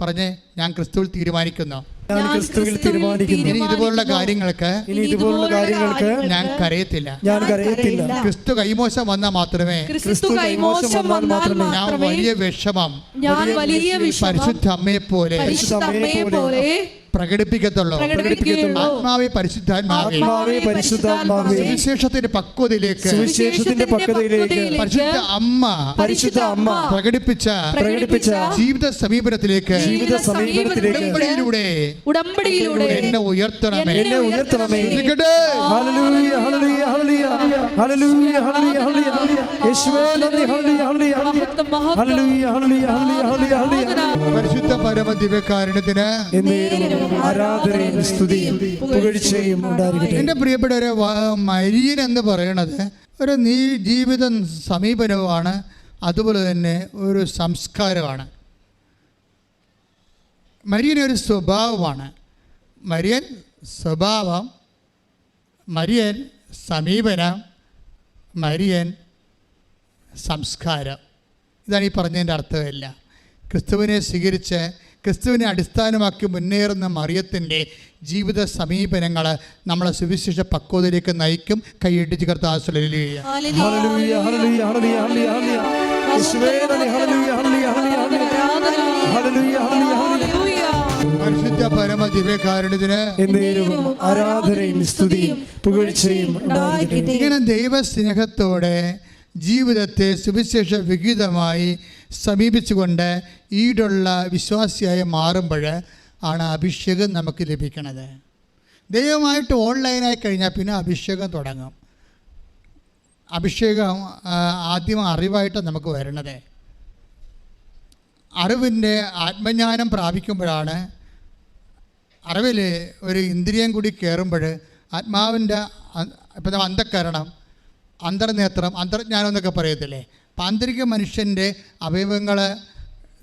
പറഞ്ഞേ ഞാൻ ക്രിസ്തുവിൽ തീരുമാനിക്കുന്നു. ഞാൻ ക്രിസ്തുവിൽ തീരുമാനിക്കുന്നു. ഇനി ഇതുപോലുള്ള കാര്യങ്ങൾക്ക് ഇനി ഇതുപോലുള്ള കാര്യങ്ങൾക്ക് ഞാൻ കരയത്തില്ല. ഞാൻ കരയത്തില്ല. ക്രിസ്തു കൈമോശം വന്നാൽ മാത്രമേ ക്രിസ്തു കൈമോശം വന്നാൽ ഞാൻ മാത്രമേ വലിയ വിഷമം ഞാൻ വലിയ വിഷമം പരിശുദ്ധ അമ്മയെ പോലെ പരിശുദ്ധ അമ്മയെ പോലെ പ്രകടിപ്പിക്കത്തുള്ളൂ. പ്രകടിപ്പിക്കുകയുള്ളൂ ആത്മാവെ പരിശുദ്ധാത്മാവെ. ആത്മാവേ പരിശുദ്ധാത്മാവേ. സുവിശേഷത്തിന്റെ പക്വതയിലേക്ക് സുവിശേഷത്തിന്റെ പക്വതയിലേക്ക് പരിശുദ്ധ അമ്മ പരിശുദ്ധ അമ്മ പ്രകടിപ്പിച്ച പ്രകടിപ്പിച്ച ജീവിത സമീപനത്തിലേക്ക് ജീവിത സമീപനത്തിലേക്ക് ഉടമ്പടിയിലൂടെ ഉടമ്പടിയിലൂടെ എന്നെ ഉയർത്തണമേ. എന്നെ ഉയർത്തണമേ. Hallelujah hallelujah hallelujah. Hallelujah hallelujah hallelujah. യേശുവേ നന്ദി ഹല്ലേലൂയ ഹല്ലേലൂയ. മഹത്വം, മഹത്വം. ഹല്ലേലൂയ ഹല്ലേലൂയ ഹല്ലേലൂയ. ഹല്ലേലൂയ പരിശുദ്ധ പരമ ദിവ്യകാരണത്തിന് എന്നേരും എന്റെ പ്രിയപ്പെട്ടവരെ വ- മരിയൻ എന്ന് പറയണത് ഒരു നീ ജീവിത സമീപനവുമാണ് അതുപോലെ തന്നെ ഒരു സംസ്കാരമാണ്. മരിയൻ ഒരു സ്വഭാവമാണ്. മരിയൻ സ്വഭാവം മരിയൻ സമീപനം മരിയൻ സംസ്കാരം. ഇതാണ് ഈ പറഞ്ഞതിന്റെ അർത്ഥമില്ല. ക്രിസ്തുവിനെ സ്വീകരിച്ച് ക്രിസ്തുവിനെ അടിസ്ഥാനമാക്കി മുന്നേറുന്ന മറിയത്തിന്റെ ജീവിത സമീപനങ്ങൾ നമ്മളെ സുവിശേഷ പക്വതയിലേക്ക് നയിക്കും കൈയിട്ട് ചേർത്ത് ഹല്ലേലൂയ. Hallelujah hallelujah hallelujah hallelujah hallelujah hallelujah hallelujah hallelujah hallelujah hallelujah hallelujah hallelujah. പരിശുദ്ധ പരമ ദിവ്യകാരുണ്യത്തിന് ആരാധനയും സ്തുതിയും പുകഴ്ചയും ഇങ്ങനെ ദൈവസ്നേഹത്തോടെ ജീവിതത്തെ സുവിശേഷ വിഹിതമായി സമീപിച്ചുകൊണ്ട് ഈടുള്ള വിശ്വാസിയായി മാറുമ്പോൾ ആണ് അഭിഷേകം നമുക്ക് ലഭിക്കുന്നത് ദൈവമായിട്ട് ഓൺലൈനായി കഴിഞ്ഞാൽ പിന്നെ അഭിഷേകം തുടങ്ങും. അഭിഷേകം ആദ്യം അറിവായിട്ട് നമുക്ക് വരണത്. അറിവിന്റെ ആത്മജ്ഞാനം പ്രാപിക്കുമ്പോഴാണ് അറിവിൽ ഒരു ഇന്ദ്രിയം കൂടി കയറുമ്പോൾ ആത്മാവിന്റെ ഇപ്പം അന്ധക്കരണം അന്തർനേത്രം അന്തർജ്ഞാനം എന്നൊക്കെ പറയത്തില്ലേ? അപ്പം ആന്തരിക മനുഷ്യന്റെ അവയവങ്ങൾ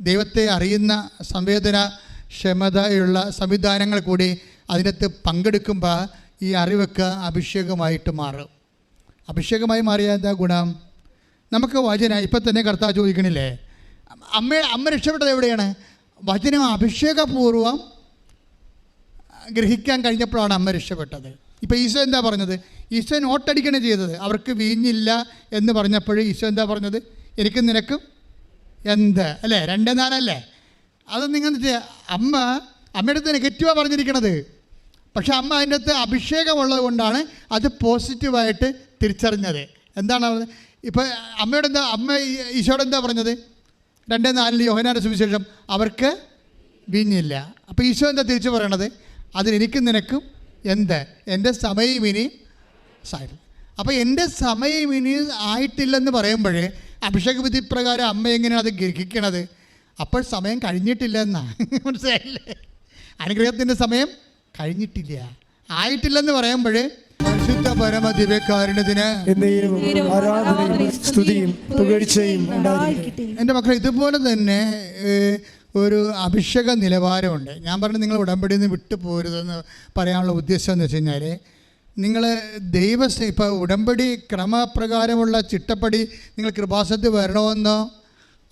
ദൈവത്തെ അറിയുന്ന സംവേദന ക്ഷമതയുള്ള സംവിധാനങ്ങൾ കൂടി അതിനകത്ത് പങ്കെടുക്കുമ്പോൾ ഈ അറിവൊക്കെ അഭിഷേകമായിട്ട് മാറും. അഭിഷേകമായി മാറിയ എന്താ ഗുണം? നമുക്ക് വചന ഇപ്പം തന്നെ കർത്താവ് ചോദിക്കണില്ലേ? അമ്മ അമ്മ രക്ഷപ്പെട്ടത് എവിടെയാണ്? വചനം അഭിഷേകപൂർവം ഗ്രഹിക്കാൻ കഴിഞ്ഞപ്പോഴാണ് അമ്മ രക്ഷപ്പെട്ടത്. ഇപ്പോൾ ഈശോ എന്താ പറഞ്ഞത്? ഈശോ നോട്ടടിക്കണേ ചെയ്തത്. അവർക്ക് വീഞ്ഞില്ല എന്ന് പറഞ്ഞപ്പോൾ ഈശോ എന്താ പറഞ്ഞത്? എനിക്ക് നിനക്കും എന്ത്? അല്ലേ? രണ്ട് നാലല്ലേ? അത് നിങ്ങൾ അമ്മ അമ്മയുടെ അടുത്ത് നെഗറ്റീവാണ് പറഞ്ഞിരിക്കണത്. പക്ഷെ അമ്മ അതിന്റെ അകത്ത് അഭിഷേകമുള്ളത് കൊണ്ടാണ് അത് പോസിറ്റീവായിട്ട് തിരിച്ചറിഞ്ഞത്. എന്താണ് ഇപ്പോൾ അമ്മയോട് എന്താ അമ്മ ഈശോയുടെ എന്താ പറഞ്ഞത്? രണ്ടേ നാലിൽ യോഹനാന്റെ സുവിശേഷം അവർക്ക് വീഞ്ഞില്ല. അപ്പോൾ ഈശോ എന്താ തിരിച്ചു പറയണത്? അതിനെനിക്കും നിനക്കും എന്ത്? എന്റെ സമയം ഇനി സാരി അപ്പോൾ എന്റെ സമയം ഇനി ആയിട്ടില്ലെന്ന് പറയുമ്പോൾ അഭിഷേക വിധി പ്രകാരം അമ്മ എങ്ങനെയാണ് അത് ഗ്രഹിക്കണത്? അപ്പോൾ സമയം കഴിഞ്ഞിട്ടില്ല എന്നാ. മനസ്സിലായില്ലേ? അനുഗ്രഹത്തിന്റെ സമയം കഴിഞ്ഞിട്ടില്ല. ആയിട്ടില്ലെന്ന് പറയുമ്പോൾ പരിശുദ്ധ പരമ ദിവ്യകാരുണ്യത്തിന് സ്തുതിയും പുകഴ്ചയും എന്റെ മക്കൾ ഇതുപോലെ തന്നെ ഒരു അഭിഷേക നിലവാരമുണ്ട് ഞാൻ പറഞ്ഞു നിങ്ങൾ ഉടമ്പടിയിൽ നിന്ന് വിട്ടു പോരുതെന്ന് പറയാനുള്ള ഉദ്ദേശം എന്ന് വെച്ച് കഴിഞ്ഞാൽ നിങ്ങൾ ദൈവ ഇപ്പോൾ ഉടമ്പടി ക്രമപ്രകാരമുള്ള ചിട്ടപ്പടി നിങ്ങൾ കൃപാസനത്തിൽ വരണമെന്നോ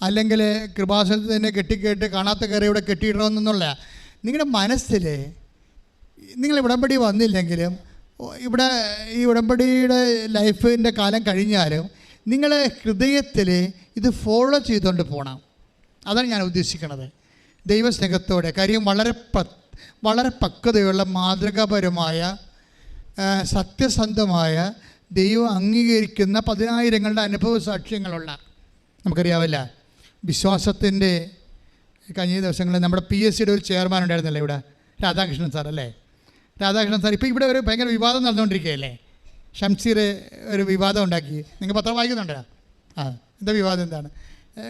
അല്ലെങ്കിൽ കൃപാസനത്തിൽ തന്നെ കെട്ടിക്കേട്ട് കാണാത്ത കയറി ഇവിടെ കെട്ടിയിടണമെന്നുള്ള നിങ്ങളുടെ മനസ്സിൽ നിങ്ങൾ ഉടമ്പടി വന്നില്ലെങ്കിലും ഇവിടെ ഈ ഉടമ്പടിയുടെ ലൈഫിന്റെ കാലം കഴിഞ്ഞാലും നിങ്ങളെ ഹൃദയത്തിൽ ഇത് ഫോളോ ചെയ്തുകൊണ്ട് പോകണം. അതാണ് ഞാൻ ഉദ്ദേശിക്കുന്നത്. ദൈവസ്നേഹത്തോടെ. കാര്യം വളരെ വളരെ പക്വതയുള്ള മാതൃകാപരമായ സത്യസന്ധമായ ദൈവം അംഗീകരിക്കുന്ന പതിനായിരങ്ങളുടെ അനുഭവ സാക്ഷ്യങ്ങളുള്ള. നമുക്കറിയാവല്ല വിശ്വാസത്തിന്റെ കഴിഞ്ഞ ദിവസങ്ങളിൽ നമ്മുടെ പി എസ് സിയുടെ ഒരു ചെയർമാൻ ഉണ്ടായിരുന്നല്ലേ ഇവിടെ? രാധാകൃഷ്ണൻ സാർ അല്ലേ? രാധാകൃഷ്ണൻ സാർ ഇപ്പോൾ ഇവിടെ ഒരു ഭയങ്കര വിവാദം നടന്നുകൊണ്ടിരിക്കുകയല്ലേ? ഷംസീർ ഒരു വിവാദം ഉണ്ടാക്കി. നിങ്ങൾ പത്രം വായിക്കുന്നുണ്ടോ? ആ എന്താ വിവാദം എന്താണ്?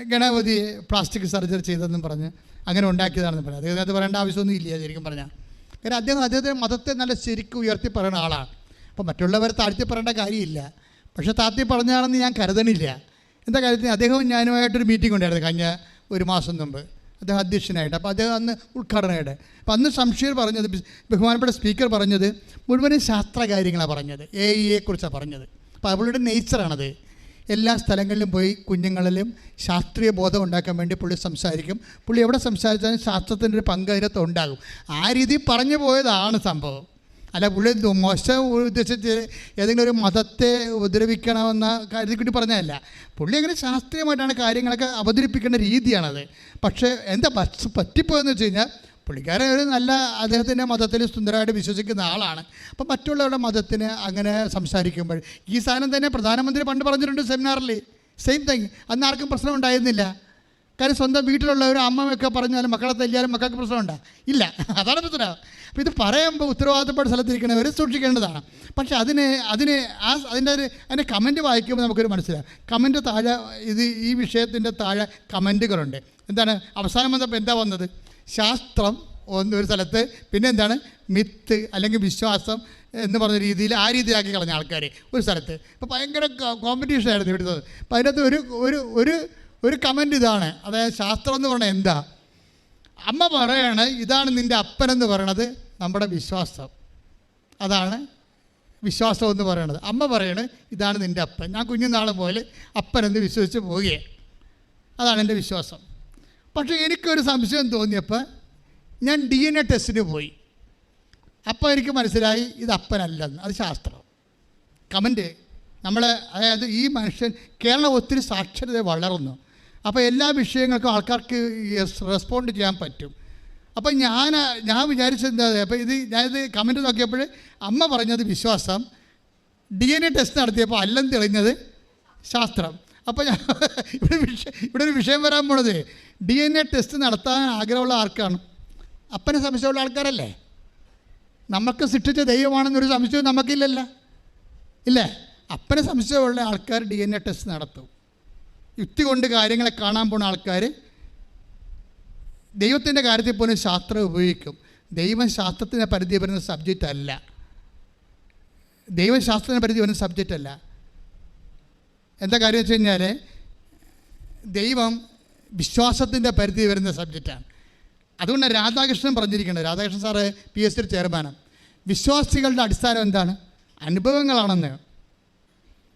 ഗണപതി പ്ലാസ്റ്റിക് സർജറി ചെയ്തതെന്നും പറഞ്ഞ് അങ്ങനെ ഉണ്ടാക്കിയതാണെന്ന് പറഞ്ഞു. അദ്ദേഹത്തിന് പറയേണ്ട ആവശ്യമൊന്നും ഇല്ല ശരിക്കും പറഞ്ഞാൽ. കാരണം അദ്ദേഹം അദ്ദേഹത്തിന്റെ മതത്തെ നല്ല ശരിക്കും ഉയർത്തി പറയുന്ന ആളാണ്. അപ്പോൾ മറ്റുള്ളവരെ താഴ്ത്തി പറയേണ്ട കാര്യമില്ല. പക്ഷേ താഴ്ത്തി പറഞ്ഞാണെന്ന് ഞാൻ കരുതണില്ല. എന്താ കാര്യത്തിന്? അദ്ദേഹവും ഞാനുമായിട്ടൊരു മീറ്റിംഗ് ഉണ്ടായിരുന്നു കഴിഞ്ഞ ഒരു മാസം മുമ്പ്. അദ്ദേഹം അധ്യക്ഷനായിട്ട്. അപ്പോൾ അദ്ദേഹം അന്ന് ഉദ്ഘാടനമായിട്ട്. അപ്പോൾ അന്ന് സംശയർ പറഞ്ഞത് ബഹുമാനപ്പെട്ട സ്പീക്കർ പറഞ്ഞത് മുഴുവനും ശാസ്ത്ര കാര്യങ്ങളാണ് പറഞ്ഞത് എ ഇയെക്കുറിച്ചാണ് പറഞ്ഞത്. അപ്പോൾ അവളുടെ നേച്ചറാണത് എല്ലാ സ്ഥലങ്ങളിലും പോയി കുഞ്ഞുങ്ങളിലും ശാസ്ത്രീയ ബോധം ഉണ്ടാക്കാൻ വേണ്ടി പുള്ളി സംസാരിക്കും. പുള്ളി എവിടെ സംസാരിച്ചാലും ശാസ്ത്രത്തിന്റെ ഒരു പങ്ക് അതിനകത്ത് ഉണ്ടാകും. ആ രീതിയിൽ പറഞ്ഞു പോയതാണ് സംഭവം. അല്ല പുള്ളി മോശം ഉദ്ദേശിച്ച് ഏതെങ്കിലും ഒരു മതത്തെ ഉപദ്രവിക്കണമെന്ന കൂടി പറഞ്ഞതല്ല. പുള്ളി അങ്ങനെ ശാസ്ത്രീയമായിട്ടാണ് കാര്യങ്ങളൊക്കെ അവതരിപ്പിക്കേണ്ട രീതിയാണത്. പക്ഷേ എന്താ പറ്റ പറ്റിപ്പോയെന്ന് വെച്ച് കഴിഞ്ഞാൽ പുള്ളിക്കാരൻ ഒരു നല്ല അദ്ദേഹത്തിന്റെ മതത്തിൽ സുന്ദരമായിട്ട് വിശ്വസിക്കുന്ന ആളാണ്. അപ്പം മറ്റുള്ളവരുടെ മതത്തിന് അങ്ങനെ സംസാരിക്കുമ്പോൾ ഈ സാധനം തന്നെ പ്രധാനമന്ത്രി പണ്ട് പറഞ്ഞിട്ടുണ്ട് സെമിനാറിൽ. സെയിം തിങ് അന്ന് ആർക്കും പ്രശ്നം ഉണ്ടായിരുന്നില്ല. കാര്യം സ്വന്തം വീട്ടിലുള്ളവർ അമ്മയൊക്കെ പറഞ്ഞാലും മക്കളെ തല്ലിയാലും മക്കൾക്ക് പ്രശ്നമുണ്ടോ? ഇല്ല. അതാണ് പ്രശ്നം. അപ്പോൾ ഇത് പറയുമ്പോൾ ഉത്തരവാദിത്തപ്പെട്ട സ്ഥലത്തിരിക്കുന്നവർ സൂക്ഷിക്കേണ്ടതാണ്. പക്ഷേ അതിന് അതിന് ആ അതിന്റെ ഒരു അതിന്റെ കമന്റ് വായിക്കുമ്പോൾ നമുക്കൊരു മനസ്സിലാവും. കമന്റ് താഴെ ഇത് ഈ വിഷയത്തിന്റെ താഴെ കമന്റുകളുണ്ട് എന്താണ്? അവസാനം വന്നപ്പോൾ എന്താ വന്നത്? ശാസ്ത്രം ഒന്നൊരു സ്ഥലത്ത് പിന്നെ എന്താണ് മിത്ത് അല്ലെങ്കിൽ വിശ്വാസം എന്ന് പറഞ്ഞ രീതിയിൽ ആ രീതിയിലാക്കി കളഞ്ഞ ആൾക്കാർ ഒരു സ്ഥലത്ത്. ഇപ്പോൾ ഭയങ്കര കോമ്പറ്റീഷൻ ആയിരുന്നു ഇവിടുത്തെ അപ്പോൾ അതിനകത്ത് ഒരു ഒരു ഒരു ഒരു കമന്റ് ഇതാണ്. അതായത് ശാസ്ത്രം എന്ന് പറഞ്ഞാൽ എന്താ? അമ്മ പറയാണ് ഇതാണ് നിന്റെ അപ്പനെന്ന് പറയണത് നമ്മുടെ വിശ്വാസം. അതാണ് വിശ്വാസം എന്ന് പറയണത്. അമ്മ പറയണത് ഇതാണ് നിന്റെ അപ്പൻ. ഞാൻ കുഞ്ഞുനാൾ പോലെ അപ്പനെന്ന് വിശ്വസിച്ച് പോവുകയാണ്. അതാണ് എന്റെ വിശ്വാസം. പക്ഷേ എനിക്കൊരു സംശയം തോന്നിയപ്പോൾ ഞാൻ ഡി എൻ എ ടെസ്റ്റിന് പോയി. അപ്പോൾ എനിക്ക് മനസ്സിലായി ഇത് അപ്പനല്ലെന്ന്. അത് ശാസ്ത്രം. കമന്റ് നമ്മൾ അതായത് ഈ മനുഷ്യൻ കേരളം ഒത്തിരി സാക്ഷരത വളർന്നു. അപ്പോൾ എല്ലാ വിഷയങ്ങൾക്കും ആൾക്കാർക്ക് റെസ്പോണ്ട് ചെയ്യാൻ പറ്റും. അപ്പോൾ ഞാൻ ഞാൻ വിചാരിച്ചത് എന്താ അപ്പോൾ ഇത് ഞാനിത് കമന്റ് നോക്കിയപ്പോൾ അമ്മ പറഞ്ഞത് വിശ്വാസം. ഡി എൻ എ ടെസ്റ്റ് നടത്തിയപ്പോൾ അല്ലെന്ന് തെളിഞ്ഞത് ശാസ്ത്രം. അപ്പോൾ ഞാൻ ഇവിടെ വിഷയം ഇവിടെ ഒരു വിഷയം വരാൻ പോണത്. ഡി എൻ എ ടെസ്റ്റ് നടത്താൻ ആഗ്രഹമുള്ള ആർക്കാണ്? അപ്പനെ സംശയമുള്ള ആൾക്കാരല്ലേ? നമുക്ക് സൃഷ്ടിച്ച ദൈവമാണെന്നൊരു സംശയം നമുക്കില്ലല്ലോ. ഇല്ലേ? അപ്പനെ സംശയമുള്ള ആൾക്കാർ ഡി എൻ എ ടെസ്റ്റ് നടത്തും. യുക്തി കൊണ്ട് കാര്യങ്ങളെ കാണാൻ പോണ ആൾക്കാർ ദൈവത്തിന്റെ കാര്യത്തിൽ പോലും ശാസ്ത്രം ഉപയോഗിക്കും. ദൈവം ശാസ്ത്രത്തിന്റെ പരിധി വരുന്ന സബ്ജക്റ്റ് അല്ല. ദൈവം ശാസ്ത്രത്തിന്റെ പരിധി വരുന്ന സബ്ജക്റ്റ് അല്ല. എന്താ കാര്യം വെച്ച് കഴിഞ്ഞാൽ ദൈവം വിശ്വാസത്തിന്റെ പരിധി വരുന്ന സബ്ജക്റ്റാണ് അതുകൊണ്ട് രാധാകൃഷ്ണൻ പറഞ്ഞിരിക്കുന്നത്. Radhakrishnan sir P S C ചെയർമാനാണ് വിശ്വാസികളുടെ അടിസ്ഥാനം എന്താണ്? അനുഭവങ്ങളാണെന്ന്.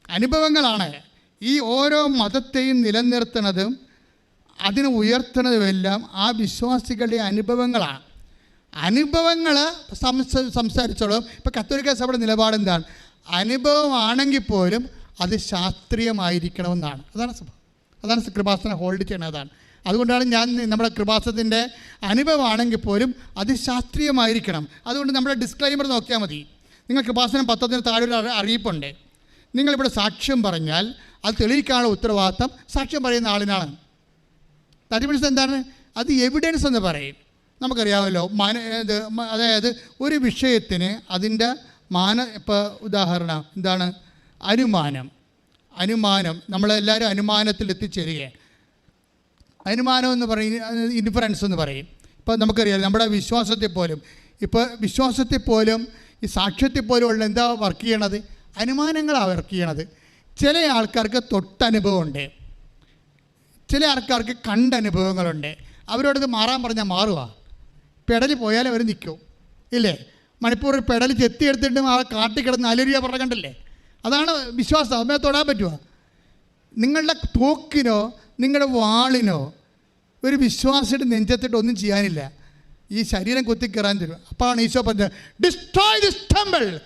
അനുഭവങ്ങളാണ്. ഈ ഓരോ മതത്തെയും നിലനിർത്തുന്നതും അതിനെ ഉയർത്തുന്നതുമെല്ലാം ആ വിശ്വാസികളുടെ അനുഭവങ്ങളാണ്. അനുഭവങ്ങൾ സംസ സംസാരിച്ചോളും. ഇപ്പോൾ കത്തോലിക്ക സഭയുടെ നിലപാട് എന്താണ്? അനുഭവമാണെങ്കിൽ പോലും അത് ശാസ്ത്രീയമായിരിക്കണമെന്നാണ്. അതാണ് സ്വഭാവം അതാണ് കൃപാസന ഹോൾഡ് ചെയ്യണത് അതാണ്. അതുകൊണ്ടാണ് ഞാൻ നമ്മുടെ കൃപാസനത്തിന്റെ അനുഭവമാണെങ്കിൽ പോലും അത് ശാസ്ത്രീയമായിരിക്കണം. അതുകൊണ്ട് നമ്മുടെ ഡിസ്ക്ലൈമർ നോക്കിയാൽ മതി. നിങ്ങൾ കൃപാസനം പത്രത്തിന് താഴെ ഒരു അറി- അറിയിപ്പുണ്ട്. നിങ്ങളിവിടെ സാക്ഷ്യം പറഞ്ഞാൽ അത് തെളിയിക്കാനുള്ള ഉത്തരവാദിത്തം സാക്ഷ്യം പറയുന്ന ആളിനാണ്. മീൻസ് എന്താണ്? അത് എവിഡൻസ് എന്ന് പറയും. നമുക്കറിയാമല്ലോ മാന അതായത് ഒരു വിഷയത്തിന് അതിന്റെ മാന ഇപ്പോൾ ഉദാഹരണം എന്താണ്? അനുമാനം. അനുമാനം നമ്മളെല്ലാവരും അനുമാനത്തിൽ എത്തിച്ചേരുകയാണ്. അനുമാനം എന്ന് പറയും ഇൻഫറൻസ് എന്ന് പറയും. ഇപ്പോൾ നമുക്കറിയാം നമ്മുടെ വിശ്വാസത്തെ പോലും ഇപ്പോൾ വിശ്വാസത്തെ പോലും ഈ സാക്ഷ്യത്തെ പോലും ഉള്ള എന്താ വർക്ക് ചെയ്യണത്? അനുമാനങ്ങളാണ് വർക്ക് ചെയ്യണത്. ചില ആൾക്കാർക്ക് തൊട്ടനുഭവമുണ്ട്. ചില ആൾക്കാർക്ക് കണ്ട അനുഭവങ്ങളുണ്ട് അവരോടത് മാറാൻ പറഞ്ഞാൽ മാറുക പെടൽ പോയാൽ അവർ നിൽക്കും ഇല്ലേ? മണിപ്പൂർ പെടൽ ചെത്തിയെടുത്തിട്ട് ആ കാട്ടിക്കിടന്ന് അലരിയ പറഞ്ഞ കണ്ടല്ലേ? അതാണ് വിശ്വാസം. അമ്മയെ തൊടാൻ പറ്റുമോ? നിങ്ങളുടെ തോക്കിനോ നിങ്ങളുടെ വാളിനോ ഒരു വിശ്വാസിയുടെ നെഞ്ചത്തിട്ട് ഒന്നും ചെയ്യാനില്ല. ഈ ശരീരം കുത്തിക്കയറാൻ തരും. അപ്പോഴാണ് ഈശോ പറഞ്ഞത് destroy this temple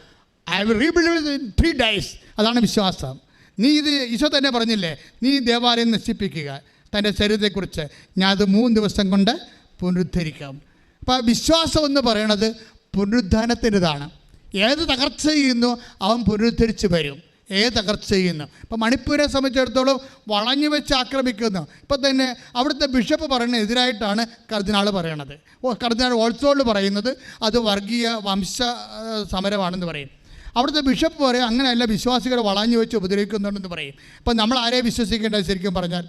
I will rebuild in three days അതാണ് വിശ്വാസം. നീ ഇത് ഈശോ തന്നെ പറഞ്ഞില്ലേ? നീ ദേവാലയം നശിപ്പിക്കുക. തന്റെ ശരീരത്തെക്കുറിച്ച് ഞാൻ അത് മൂന്ന് ദിവസം കൊണ്ട് പുനരുദ്ധരിക്കാം. അപ്പോൾ വിശ്വാസം എന്ന് പറയണത് പുനരുദ്ധാനത്തിന്റെതാണ്. ഏത് തകർച്ച ചെയ്യുന്നു അവൻ പുനരുദ്ധരിച്ച് വരും. ഏത് തകർച്ച ചെയ്യുന്നു. ഇപ്പം മണിപ്പൂരെ സംബന്ധിച്ചിടത്തോളം വളഞ്ഞു വെച്ച് ആക്രമിക്കുന്നു. ഇപ്പം തന്നെ അവിടുത്തെ ബിഷപ്പ് പറയുന്ന എതിരായിട്ടാണ് കർദിനാൾ പറയണത്. കർദിനാൾ ഓൾസോൾ പറയുന്നത് അത് വർഗീയ വംശ സമരമാണെന്ന് പറയും. അവിടുത്തെ ബിഷപ്പ് പറയും അങ്ങനെയല്ല വിശ്വാസികളെ വളഞ്ഞു വെച്ച് ഉപദ്രവിക്കുന്നുണ്ടെന്ന് പറയും. ഇപ്പം നമ്മൾ ആരെ വിശ്വസിക്കേണ്ടത് ശരിക്കും പറഞ്ഞാൽ?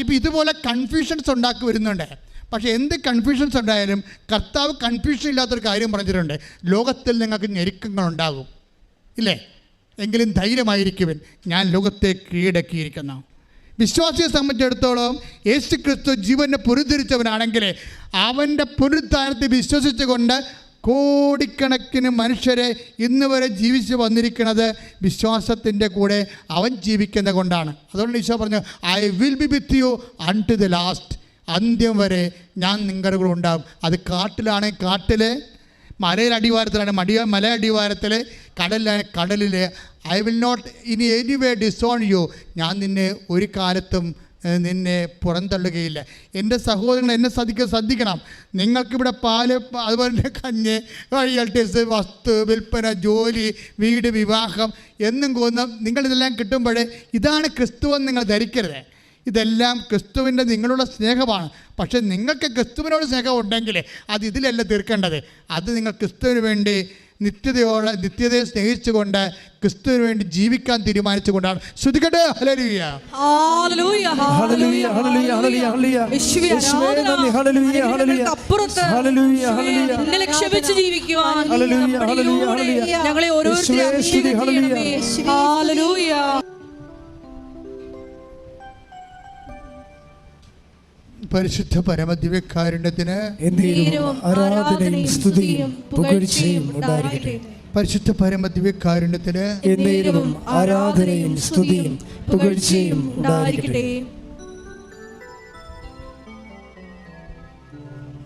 ഇപ്പം ഇതുപോലെ കൺഫ്യൂഷൻസ് ഉണ്ടാക്കി വരുന്നുണ്ട്. പക്ഷേ എന്ത് കൺഫ്യൂഷൻസ് ഉണ്ടായാലും കർത്താവ് കൺഫ്യൂഷൻ ഇല്ലാത്തൊരു കാര്യം പറഞ്ഞിട്ടുണ്ട്. ലോകത്തിൽ നിങ്ങൾക്ക് ഞെരുക്കങ്ങളുണ്ടാകും ഇല്ലേ? എങ്കിലും ധൈര്യമായിരിക്കുവൻ. ഞാൻ ലോകത്തെ കീഴടക്കിയിരിക്കുന്ന. വിശ്വാസിയെ സംബന്ധിച്ചിടത്തോളം യേശു ക്രിസ്തു ജീവനെ പുനരുദ്ധരിച്ചവനാണെങ്കിൽ അവന്റെ പുനരുദ്ധാനത്തെ വിശ്വസിച്ചുകൊണ്ട് കോടിക്കണക്കിന് മനുഷ്യരെ ഇന്ന് വരെ ജീവിച്ച് വന്നിരിക്കുന്നത് വിശ്വാസത്തിന്റെ കൂടെ അവൻ ജീവിക്കുന്നത് കൊണ്ടാണ്. അതുകൊണ്ട് ഈശോ പറഞ്ഞു I will be with you unto the last അന്ത്യം വരെ ഞാൻ നിങ്ങളുടെ കൂടെ ഉണ്ടാകും അത് കാട്ടിലാണെങ്കിൽ കാട്ടിൽ മലയിൽ അടിവാരത്തിലാണ് മടിയ മല അടിവാരത്തിൽ കടലിലാണ് കടലിൽ I will not in any way disown you ഞാൻ നിന്നെ ഒരു കാലത്തും നിന്നെ പുറന്തള്ളുകയില്ല. എന്റെ സഹോദരങ്ങൾ എന്നെ ശ്രദ്ധിക്കുക ശ്രദ്ധിക്കണം. നിങ്ങൾക്കിവിടെ പാൽ അതുപോലെ തന്നെ കഞ്ഞ് റോയൽറ്റീസ് വസ്തു വിൽപ്പന ജോലി വീട് വിവാഹം എന്നും കൊന്നും നിങ്ങളിതെല്ലാം കിട്ടുമ്പോൾ ഇതാണ് ക്രിസ്തുവെന്ന് നിങ്ങൾ ധരിക്കരുത്. ഇതെല്ലാം ക്രിസ്തുവിന്റെ നിങ്ങളുടെ സ്നേഹമാണ്. പക്ഷേ നിങ്ങൾക്ക് ക്രിസ്തുവിനോട് സ്നേഹം ഉണ്ടെങ്കിൽ അത് ഇതിലല്ല തീർക്കേണ്ടത്. അത് നിങ്ങൾ ക്രിസ്തുവിന് വേണ്ടി നിത്യതയോടെ നിത്യതയെ സ്നേഹിച്ചുകൊണ്ട് ക്രിസ്തുവിന് വേണ്ടി ജീവിക്കാൻ തീരുമാനിച്ചുകൊണ്ടാണ്. ശ്രുതികട്ടെ ഹലരിയ ഹല്ലേലൂയ, ഹല്ലേലൂയ, പരിശുദ്ധ പരമദിവ്യകാരുണ്യത്തിന് ആരാധനയും സ്തുതിയും പുകഴ്ചയും ഉണ്ടായിരിക്കട്ടെ. പരിശുദ്ധ പരമദിവ്യകാരുണ്യത്തിന് എന്നേരവും ആരാധനയും സ്തുതിയും പുകഴ്ചയും ഉണ്ടായിരിക്കട്ടെ.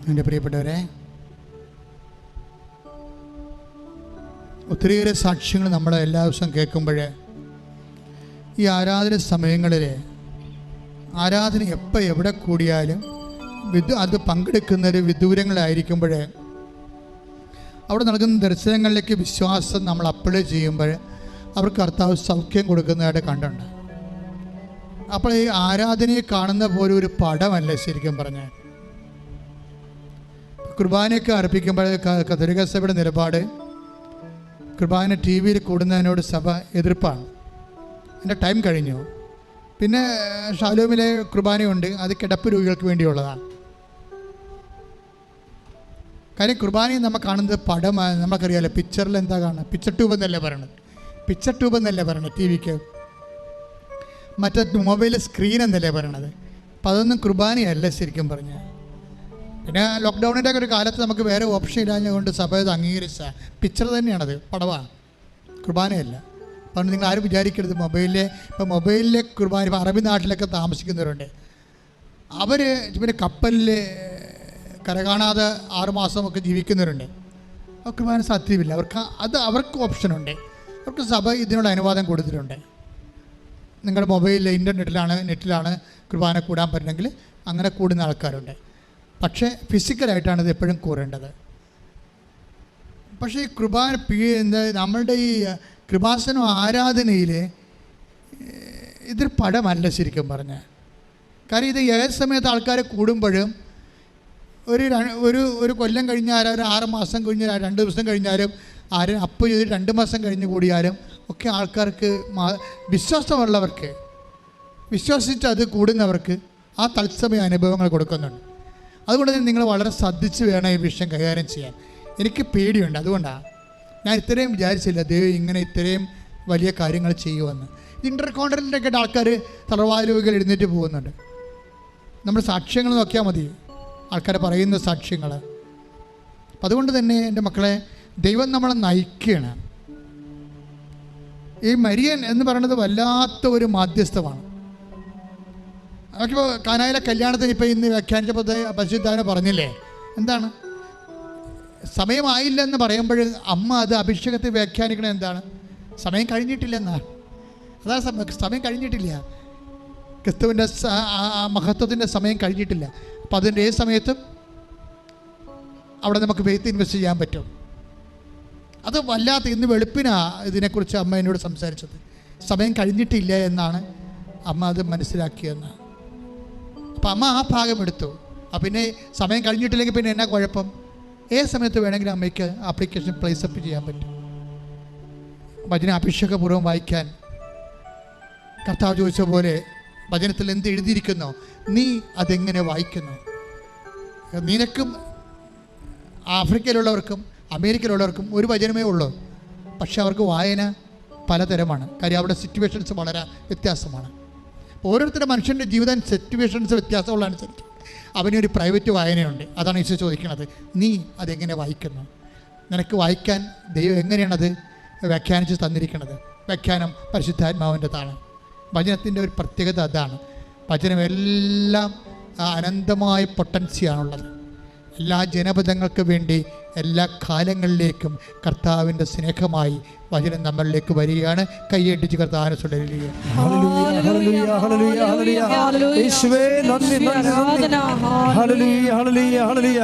എന്റെ പ്രിയപ്പെട്ടവരെ ഒത്തിരിയേറെ സാക്ഷ്യങ്ങൾ നമ്മൾ എല്ലാ ദിവസവും കേൾക്കുമ്പോൾ ഈ ആരാധന സമയങ്ങളിൽ ആരാധന എപ്പോൾ എവിടെ കൂടിയാലും വിദു അത് പങ്കെടുക്കുന്നൊരു വിദൂരങ്ങളായിരിക്കുമ്പോൾ അവിടെ നൽകുന്ന ദർശനങ്ങളിലേക്ക് വിശ്വാസം നമ്മൾ അപ്ലൈ ചെയ്യുമ്പോൾ അവർക്ക് കർത്താവ് സൗഖ്യം കൊടുക്കുന്നതായിട്ട് കണ്ടുണ്ട് അപ്പോൾ ഈ ആരാധനയെ കാണുന്ന പോലെ ഒരു പടമല്ല ശരിക്കും പറഞ്ഞാൽ. കുർബാനയൊക്കെ അർപ്പിക്കുമ്പോൾ കത്തോലിക്ക സഭയുടെ നിലപാട് കുർബാന ടി വിയിൽ കൂടുന്നതിനോട് സഭ എതിർപ്പാണ്. എന്റെ ടൈം കഴിഞ്ഞു. പിന്നെ ഷാലോമിലെ കുർബാനയുണ്ട്. അത് കിടപ്പ് രോഗികൾക്ക് വേണ്ടിയുള്ളതാണ്. കാര്യം കുർബാനയും നമ്മൾ കാണുന്നത് പടം നമുക്കറിയാലോ പിക്ചറിൽ എന്താ കാണുക പിക്ചർ ട്യൂബ് എന്നല്ലേ പറയണത്? പിക്ചർ ട്യൂബ് എന്നല്ലേ പറയണത് ടി വിക്ക് മറ്റേ മൊബൈൽ സ്ക്രീൻ എന്നല്ലേ പറയണത്? അപ്പം അതൊന്നും കുർബാനയല്ല ശരിക്കും പറഞ്ഞാൽ പിന്നെ ലോക്ക്ഡൗണിന്റെ ഒക്കെ ഒരു കാലത്ത് നമുക്ക് വേറെ ഓപ്ഷൻ ഇല്ലാഞ്ഞതുകൊണ്ട് സഭ ഇത് അംഗീകരിച്ച പിക്ചർ തന്നെയാണത്. പടവാണ് കുർബാനയല്ല. അപ്പം നിങ്ങൾ ആരും വിചാരിക്കരുത്. മൊബൈലിലെ ഇപ്പം മൊബൈലിലെ കുർബാന ഇപ്പം അറബി നാട്ടിലൊക്കെ താമസിക്കുന്നവരുണ്ട്. അവർ പിന്നെ കപ്പലിൽ കരകാണാതെ ആറുമാസമൊക്കെ ജീവിക്കുന്നവരുണ്ട്. കുർബാന സാധ്യമില്ല അവർക്ക് അത് അവർക്ക് ഓപ്ഷനുണ്ട് അവർക്ക് സഭ ഇതിനോട് അനുവാദം കൊടുത്തിട്ടുണ്ട്. നിങ്ങളുടെ മൊബൈലിൽ ഇന്റർനെറ്റിലാണ് നെറ്റിലാണ് കുർബാന കൂടാൻ പറ്റുന്നെങ്കിൽ അങ്ങനെ കൂടുന്ന ആൾക്കാരുണ്ട്. പക്ഷേ ഫിസിക്കലായിട്ടാണ് ഇത് എപ്പോഴും കൂറേണ്ടത്. പക്ഷേ ഈ കൃപാ നമ്മളുടെ ഈ കൃപാസനം ആരാധനയിൽ ഇതൊരു പടമല്ല ശരിക്കും പറഞ്ഞാൽ. കാര്യം ഇത് ഏത് സമയത്ത് ആൾക്കാർ കൂടുമ്പോഴും ഒരു ഒരു ഒരു കൊല്ലം കഴിഞ്ഞാലും ഒരു ആറ് മാസം കഴിഞ്ഞ രണ്ട് ദിവസം കഴിഞ്ഞാലും ആരും അപ്പോൾ ചെയ്ത് രണ്ട് മാസം കഴിഞ്ഞ് കൂടിയാലും ഒക്കെ ആൾക്കാർക്ക് വിശ്വാസമുള്ളവർക്ക് വിശ്വസിച്ച് അത് കൂടുന്നവർക്ക് ആ തത്സമയ അനുഭവങ്ങൾ കൊടുക്കുന്നുണ്ട്. അതുകൊണ്ട് തന്നെ നിങ്ങൾ വളരെ ശ്രദ്ധിച്ച് വേണം ഈ വിഷയം കൈകാര്യം ചെയ്യാൻ. എനിക്ക് പേടിയുണ്ട്. അതുകൊണ്ടാണ് ഞാൻ ഇത്രയും വിചാരിച്ചില്ല ദൈവം ഇങ്ങനെ ഇത്രയും വലിയ കാര്യങ്ങൾ ചെയ്യുമെന്ന്. ഇന്റർ കോണ്ടിനെന്റൊക്കെ ആൾക്കാർ തളർവാരോഗികൾ എഴുന്നേറ്റ് പോകുന്നുണ്ട്. നമ്മൾ സാക്ഷ്യങ്ങൾ നോക്കിയാൽ മതി. ആൾക്കാർ പറയുന്ന സാക്ഷ്യങ്ങൾ അപ്പം അതുകൊണ്ട് തന്നെ എന്റെ മക്കളെ ദൈവം നമ്മളെ നയിക്കുകയാണ്. ഈ മരിയൻ എന്ന് പറയുന്നത് വല്ലാത്ത ഒരു മാധ്യസ്ഥമാണ്. നമുക്കിപ്പോൾ കാനായിലെ കല്യാണത്തിന് ഇപ്പോൾ ഇന്ന് വ്യാഖ്യാനിച്ചപ്പോൾ പരിശുദ്ധാന പറഞ്ഞില്ലേ? എന്താണ്? സമയമായില്ലെന്ന് പറയുമ്പോൾ അമ്മ അത് അഭിഷേകത്തെ വ്യാഖ്യാനിക്കണത് എന്താണ്? സമയം കഴിഞ്ഞിട്ടില്ലെന്നാണ്. അതാ സമയം കഴിഞ്ഞിട്ടില്ല. ക്രിസ്തുവിന്റെ മഹത്വത്തിന്റെ സമയം കഴിഞ്ഞിട്ടില്ല. അപ്പോൾ അതിന്റെ ഏത് സമയത്തും അവിടെ നമുക്ക് വെയ്ത്ത് ഇൻവെസ്റ്റ് ചെയ്യാൻ പറ്റും. അത് വല്ലാത്ത ഇന്ന് വെളുപ്പിനാ ഇതിനെക്കുറിച്ച് അമ്മ എന്നോട് സംസാരിച്ചത്. സമയം കഴിഞ്ഞിട്ടില്ല എന്നാണ് അമ്മ അത് മനസ്സിലാക്കിയെന്ന്. അപ്പം അമ്മ ആ ഭാഗം എടുത്തു. അപ്പം പിന്നെ സമയം കഴിഞ്ഞിട്ടില്ലെങ്കിൽ പിന്നെ എന്നാ കുഴപ്പം? ഏത് സമയത്ത് വേണമെങ്കിലും അമ്മയ്ക്ക് ആപ്ലിക്കേഷൻ പ്ലേസ് അപ്പ് ചെയ്യാൻ പറ്റും. ഭജന അഭിഷേകപൂർവം വായിക്കാൻ. കർത്താവ് ചോദിച്ച പോലെ വചനത്തിൽ എന്ത് എഴുതിയിരിക്കുന്നോ? നീ അതെങ്ങനെ വായിക്കുന്നു? നിനക്കും ആഫ്രിക്കയിലുള്ളവർക്കും അമേരിക്കയിലുള്ളവർക്കും ഒരു വചനമേ ഉള്ളൂ. പക്ഷെ അവർക്ക് വായന പലതരമാണ്. കാര്യം അവിടെ സിറ്റുവേഷൻസ് വളരെ വ്യത്യാസമാണ്. ഓരോരുത്തരുടെ മനുഷ്യന്റെ ജീവിതം സിറ്റുവേഷൻസ് വ്യത്യാസമുള്ള അനുസരിച്ച് അവനൊരു പ്രൈവറ്റ് വായനയുണ്ട്. അതാണ് ഈശോ ചോദിക്കുന്നത്. നീ അതെങ്ങനെ വായിക്കുന്നു? നിനക്ക് വായിക്കാൻ ദൈവം എങ്ങനെയാണത് വ്യാഖ്യാനിച്ച് തന്നിരിക്കുന്നത്? വ്യാഖ്യാനം പരിശുദ്ധാത്മാവിന്റെതാണ് വചനത്തിന്റെ ഒരു പ്രത്യേകത അതാണ്. വചനം എല്ലാം അനന്തമായ പൊട്ടൻസിയാണുള്ളത്. എല്ലാ ജനപദങ്ങൾക്ക് വേണ്ടി എല്ലാ കാലങ്ങളിലേക്കും കർത്താവിന്റെ സ്നേഹമായി വചനം നമ്മളിലേക്ക് വരികയാണ്. കൈയടിച്ച് കർത്താവിനെ തുടരുക ഹല്ലേലൂയ, ഹല്ലേലൂയ, ഹല്ലേലൂയ, ഹല്ലേലൂയ. യേശുവേ നന്ദി നന്ദി നന്ദി. ഹല്ലേലൂയ, ഹല്ലേലൂയ, ഹല്ലേലൂയ.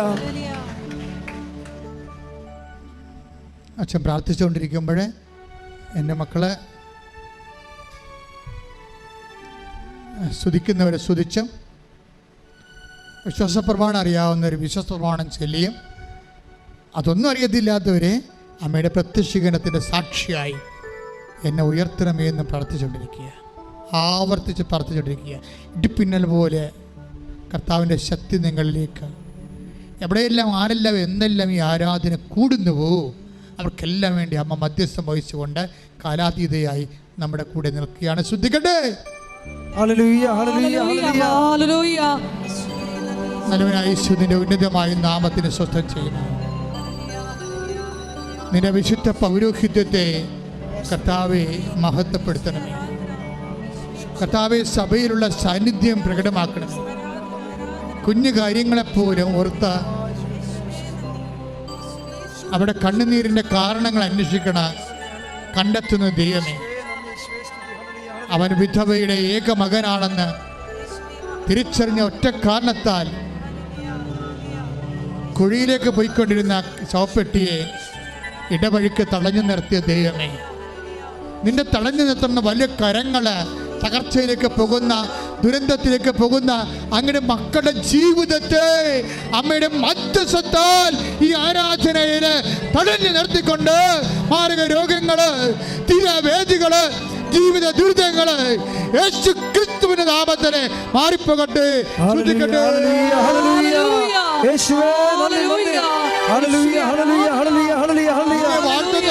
അച്ഛൻ പ്രാർത്ഥിച്ചുകൊണ്ടിരിക്കുമ്പോൾ എന്റെ മക്കളെ സ്തുതിക്കുന്നവരെ സ്തുതിച്ചും. വിശ്വാസപ്രമാണം അറിയാവുന്നവർ വിശ്വാസപ്രമാണം ചൊല്ലിയും. അതൊന്നും അറിയത്തില്ലാത്തവരെ അമ്മയുടെ പ്രത്യക്ഷീകരണത്തിന്റെ സാക്ഷിയായി എന്നെ ഉയർത്തണമേ എന്ന് പ്രാർത്ഥിച്ചുകൊണ്ടിരിക്കുക. ആവർത്തിച്ച് പ്രാർത്ഥിച്ചുകൊണ്ടിരിക്കുക. ഇടിപ്പിന്നൽ പോലെ കർത്താവിന്റെ ശക്തി നിങ്ങളിലേക്ക്. എവിടെയെല്ലാം ആരെല്ലാം എന്നെല്ലാം ഈ ആരാധന കൂടുന്നുവോ അവർക്കെല്ലാം വേണ്ടി അമ്മ മധ്യസ്ഥം വഹിച്ചുകൊണ്ട് കാലാതീതയായി നമ്മുടെ കൂടെ നിൽക്കുകയാണ്. ശ്രദ്ധിക്കട്ടെ? Hallelujah, hallelujah, hallelujah. ഹല്ലേലൂയ. നല്ലവനായ ഉന്നതമായ നാമത്തിന് സ്വസ്ഥം ചെയ്യുന്നു. നിന്റെ വിശുദ്ധ പൗരോഹിത്യത്തെ കർത്താവെ മഹത്വപ്പെടുത്തണമേ കർത്താവെ സഭയിലുള്ള സാന്നിധ്യം പ്രകടമാക്കണം. കുഞ്ഞു കാര്യങ്ങളെപ്പോലും ഓർത്ത് അവിടെ കണ്ണുനീരിന്റെ കാരണങ്ങൾ അന്വേഷിക്കണ കണ്ടെത്തുന്ന ദൈവമേ. അവൻ വിധവയുടെ ഏക മകനാണെന്ന് തിരിച്ചറിഞ്ഞ ഒറ്റ കാരണത്താൽ കുഴിയിലേക്ക് പോയിക്കൊണ്ടിരുന്ന ശവപ്പെട്ടിയെ ഇടവഴിക്ക് തടഞ്ഞു നിർത്തിയ ദൈവമേ. നിന്റെ തടഞ്ഞു നിർത്തുന്ന വലിയ കരങ്ങൾ തകർച്ചയിലേക്ക് പോകുന്ന ദുരന്തത്തിലേക്ക് പോകുന്ന അങ്ങയുടെ മക്കളുടെ ജീവിതത്തെ അമ്മയുടെ മധ്യസ്ഥത്താൽ ഈ ആരാധനയിൽ തടഞ്ഞു നിർത്തിക്കൊണ്ട് മാരക രോഗങ്ങൾ തീരവേദികൾ ജീവിത ദുരിതങ്ങൾ യേശു ക്രിസ്തുവിന്റെ നാമത്തിന് മാറിപ്പോകട്ടെ. ശ്രദ്ധിക്കട്ടെ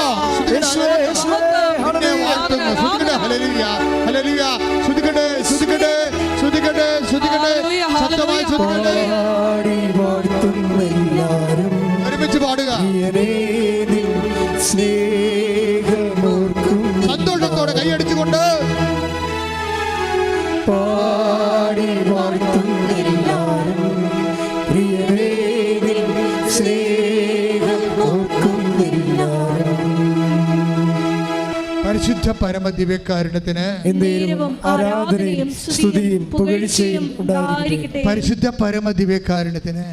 ശ്രുതിക്കട്ടെ. ഹല്ലേലൂയ. ഹല്ലേലൂയ. ശ്രുതിക്കട്ടെ, ശ്രുതിക്കട്ടെ, ശ്രുതിക്കട്ടെ, ശബ്ദമായി. ശ്രുതിക്കട്ടെ. ഒരുമിച്ച് പാടുക പ്രിയനേ പരമദിവ്യകാരുണ്യത്തിന് ആരാധനയും സ്തുതിയും പുകഴ്ചയും ഉണ്ടായിരിക്കട്ടെ. പരിശുദ്ധ പരമദിവ്യകാരുണ്യത്തിന്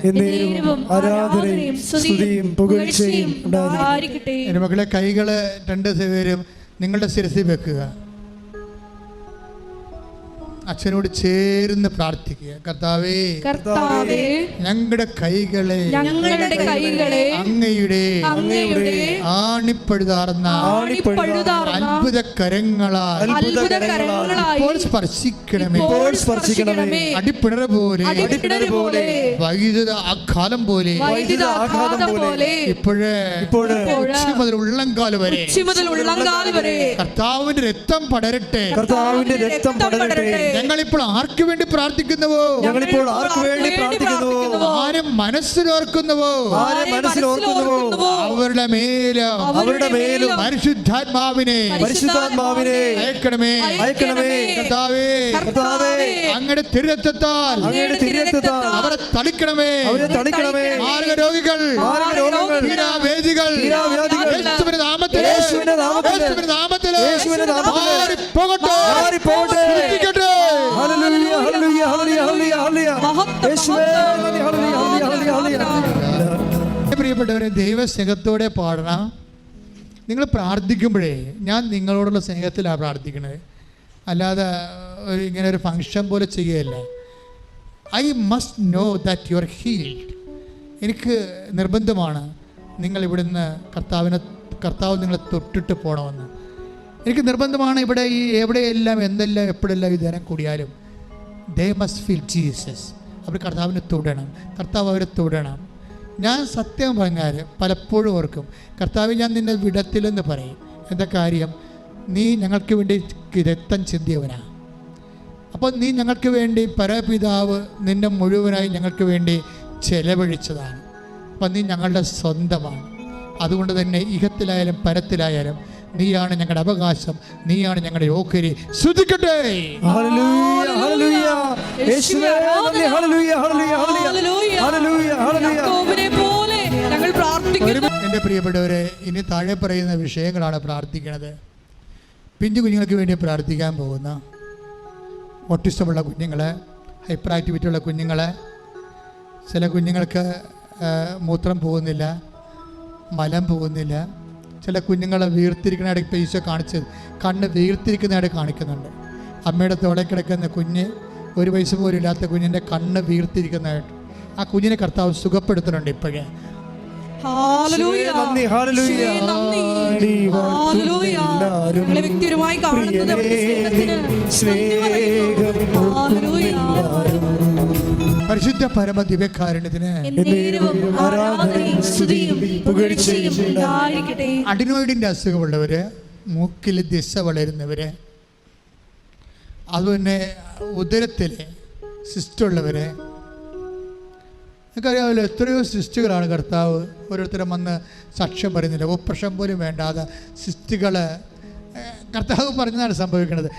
ആരാധനയും സ്തുതിയും പുകഴ്ചയും ഉണ്ടായിരിക്കട്ടെ. എന്റെ മക്കളെ കൈകൾ രണ്ട് പേരും നിങ്ങളുടെ ശിരസിൽ വെക്കുക. അച്ഛനോട് ചേർന്ന് പ്രാർത്ഥിക്കുക. കർത്താവേ കർത്താവേ ഞങ്ങളുടെ കൈകളെ ഞങ്ങളുടെ കൈകളെ അങ്ങയുടെ അങ്ങയുടെ ആണിപ്പഴുതാർന്ന ആണിപ്പഴുതാർന്ന അത്ഭുത കരങ്ങളാൽ ഇപ്പോൾ സ്പർശിക്കണമേ. ഇപ്പോൾ സ്പർശിക്കണമേ. അടിപ്പിണർ പോലെ അടിപ്പിണര് പോലെ വൈദ്യുത ആഘാതം പോലെ വൈദ്യുത ആഘാതം പോലെ ഇപ്പോഴേ ഇപ്പോഴേ ഉച്ചി മുതൽ ഉള്ളംകാൽ വരെ ഉച്ചി മുതൽ ഉള്ളങ്കാൽ വരെ കർത്താവിന്റെ രക്തം പടരട്ടെ കർത്താവിന്റെ രക്തം പടരട്ടെ ഞങ്ങളിപ്പോൾ ആർക്കു വേണ്ടി പ്രാർത്ഥിക്കുന്നുവോ? ഞങ്ങളിപ്പോൾ ആർക്കു വേണ്ടി പ്രാർത്ഥിക്കുന്നുവോ? ആരും മനസ്സിലോർക്കുന്നുവോ? ആരും മനസ്സിലോർക്കുന്നുവോ? അവരുടെ മേലും അവരുടെ മേലും പരിശുദ്ധാത്മാവിനെ പരിശുദ്ധാത്മാവിനെ അയക്കണമേ. അയക്കണമേ. കർത്താവേ. കർത്താവേ. അങ്ങയുടെ തിരുരത്തത്താൽ അങ്ങയുടെ തിരുരത്തത്താൽ അവരെ തളിക്കണമേ. അവരെ തളിക്കണമേ. മാർഗ രോഗികൾ മാരക വേദികൾ തീരാവേദികൾ വേദികൾ യേശുവിന്റെ നാമത്തിൽ യേശുവിന്റെ നാമത്തിൽ യേശുവിന്റെ നാമത്തിൽ യേശുവിന്റെ നാമത്തിൽ മാറി പോകട്ടെ മാറി ഹല്ലേലൂയ ഹല്ലേലൂയ ഹല്ലേലൂയ ഹല്ലേലൂയ ഹല്ലേലൂയ മഹത്വം, ഹല്ലേലൂയ ഹല്ലേലൂയ ഹല്ലേലൂയ ഹല്ലേലൂയ പ്രിയപ്പെട്ടവരെ ദൈവസ്നേഹത്തോടെ പാടണം. നിങ്ങൾ പ്രാർത്ഥിക്കുമ്പോഴേ ഞാൻ നിങ്ങളോടുള്ള സ്നേഹത്തിലാണ് പ്രാർത്ഥിക്കുന്നത്. അല്ലാതെ ഒരു ഇങ്ങനെ ഒരു ഫങ്ഷൻ പോലെ ചെയ്യുകയല്ല. I must know that you are healed. എനിക്ക് നിർബന്ധമാണ് നിങ്ങൾ ഇവിടുന്ന് കർത്താവിനെ കർത്താവ് നിങ്ങളെ തൊട്ടിട്ട് പോകണമെന്ന്. എനിക്ക് നിർബന്ധമാണ് ഇവിടെ ഈ എവിടെയെല്ലാം എന്തെല്ലാം എപ്പോഴെല്ലാം ഈ ജനം കൂടിയാലും. ദേ മസ്റ്റ് ഫീൽ ജീസസ് അവർ കർത്താവിനെ തൊടണം. കർത്താവ് അവരെ തൊടണം. ഞാൻ സത്യം പറഞ്ഞാൽ പലപ്പോഴും ഓർക്കും കർത്താവ് ഞാൻ നിന്നെ വിടത്തില്ലെന്ന് പറയും. എന്താ കാര്യം? നീ ഞങ്ങൾക്ക് വേണ്ടി രക്തം ചിന്തിയവനാ. അപ്പോൾ നീ ഞങ്ങൾക്ക് വേണ്ടി പരപിതാവ് നിന്നെ മുഴുവനായി ഞങ്ങൾക്ക് വേണ്ടി ചെലവഴിച്ചതാണ്. അപ്പം നീ ഞങ്ങളുടെ സ്വന്തമാണ്. അതുകൊണ്ട് തന്നെ ഇഹത്തിലായാലും പരത്തിലായാലും നീയാണ് ഞങ്ങളുടെ അവകാശം നീയാണ് ഞങ്ങളുടെ ഓഹരി ശ്രുതിക്കട്ടെ hallelujah hallelujah. Hallelujah. Hallelujah hallelujah hallelujah ഹല്ലേലൂയ. ഞങ്ങൾ പ്രാർത്ഥിക്കുന്നു. എന്റെ പ്രിയപ്പെട്ടവരെ ഇനി താഴെ പറയുന്ന വിഷയങ്ങളാണ് പ്രാർത്ഥിക്കുന്നത് പിഞ്ചു കുഞ്ഞുങ്ങൾക്ക് വേണ്ടി പ്രാർത്ഥിക്കാൻ പോകുന്ന ഒട്ടിസമുള്ള കുഞ്ഞുങ്ങളെ ഹൈപ്പർ ആക്ടിവിറ്റി ഉള്ള കുഞ്ഞുങ്ങളെ ചില കുഞ്ഞുങ്ങൾക്ക് മൂത്രം പോകുന്നില്ല മലം പോകുന്നില്ല ചില കുഞ്ഞുങ്ങളെ വീർത്തിരിക്കുന്നതായിട്ട് ഈശോ കാണിച്ചത്. കണ്ണ് വീർത്തിരിക്കുന്നതായിട്ട് കാണിക്കുന്നുണ്ട്. അമ്മയുടെ തോടെ കിടക്കുന്ന കുഞ്ഞ് ഒരു വയസ്സ് പോലും ഇല്ലാത്ത കുഞ്ഞിന്റെ കണ്ണ് വീർത്തിരിക്കുന്നതായിട്ട്. ആ കുഞ്ഞിനെ കർത്താവ് സുഖപ്പെടുത്തുന്നുണ്ട് ഇപ്പോഴേ. വ്യക്തിപരമായി കാണുന്നത് പരിശുദ്ധ പരമ ദിവ്യകാരുണ്യത്തിന് എന്നേരവും അസുഖമുള്ളവര് മൂക്കിൽ ദിശ വളരുന്നവര് അതുപോലെ ഉദരത്തിൽ സിസ്റ്റുള്ളവരെ നിങ്ങൾക്കറിയാമല്ലോ എത്രയോ സിസ്റ്റുകളാണ് കർത്താവ് ഓരോരുത്തരും വന്ന് സാക്ഷ്യം പറയുന്നില്ല. ഓപ്പറേഷൻ പോലും വേണ്ടാതെ സിസ്റ്റുകൾ കർത്താവ് പറഞ്ഞതാണ് സംഭവിക്കുന്നത്.